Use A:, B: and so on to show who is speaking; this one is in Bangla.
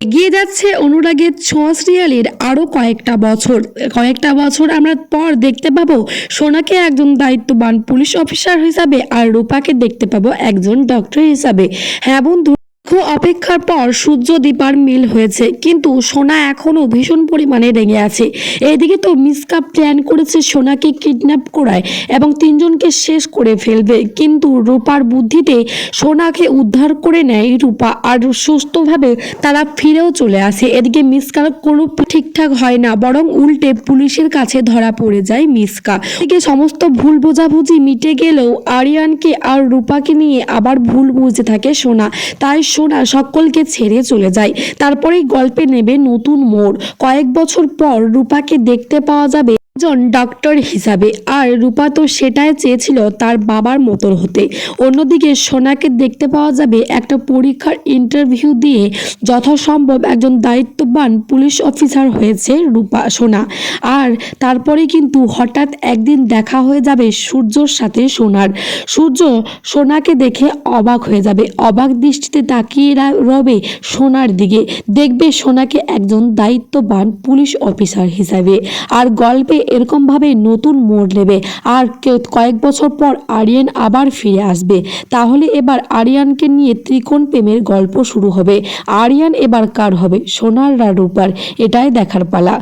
A: এগিয়ে যাচ্ছে অনুরাগের ছোঁয়া সিরিয়ালের আরও কয়েকটা বছর। কয়েকটা বছর আমরা পর দেখতে পাবো সোনাকে একজন দায়িত্ববান পুলিশ অফিসার হিসাবে আর রূপাকে দেখতে পাবো একজন ডক্টর হিসাবে। হ্যাঁ বন্ধু দীর্ঘ অপেক্ষার পর সূর্য দীপার মিল হয়েছে। কিন্তু সোনা এখনও ভীষণ পরিমাণে রেগে আছে। এদিকে তো মিসকা প্ল্যান করেছে সোনাকে কিডন্যাপ করায় এবং তিনজনকে শেষ করে ফেলবে। কিন্তু রূপার বুদ্ধিতে সোনাকে উদ্ধার করে নেয় রূপা আর সুস্থভাবে তারা ফিরেও চলে আসে। এদিকে মিসকার কোনো ঠিকঠাক হয় না, বরং উল্টে পুলিশের কাছে ধরা পড়ে যায় মিসকা। এদিকে সমস্ত ভুল বোঝাবুঝি মিটে গেলেও আরিয়ানকে আর রূপাকে নিয়ে আবার ভুল বুঝতে থাকে সোনা। তাই সোনা সকলকে ছেড়ে চলে যায়। তারপরেই গল্পে নেবে নতুন মোড়। কয়েক বছর পর রূপাকে দেখতে পাওয়া যাবে। একজন ডক্টর হিসাবে, আর রূপা তো সেটাই চেয়েছিল তার বাবার মতো হতে। অন্যদিকে সোনাকে দেখতে পাওয়া যাবে একটা পরীক্ষার ইন্টারভিউ দিয়ে যথাসম্ভব একজন দায়িত্ববান পুলিশ অফিসার হয়েছে রূপা, সোনা। আর তারপরে কিন্তু হঠাৎ একদিন দেখা হয়ে যাবে সূর্যর সাথে সোনার। সূর্য সোনাকে দেখে অবাক হয়ে যাবে। অবাক দৃষ্টিতে তাকিয়ে রবে সোনার দিকে। দেখবে সোনাকে একজন দায়িত্ববান পুলিশ অফিসার হিসাবে। আর গল্পে এরকমভাবে নতুন মোড় নেবে। আর কয়েক বছর পর আরিয়ান আবার ফিরে আসবে। তাহলে এবার আরিয়ানকে নিয়ে ত্রিকোণ প্রেমের গল্প শুরু হবে। আরিয়ান এবার কার হবে? সোনার না রূপার এটাই দেখার পালা।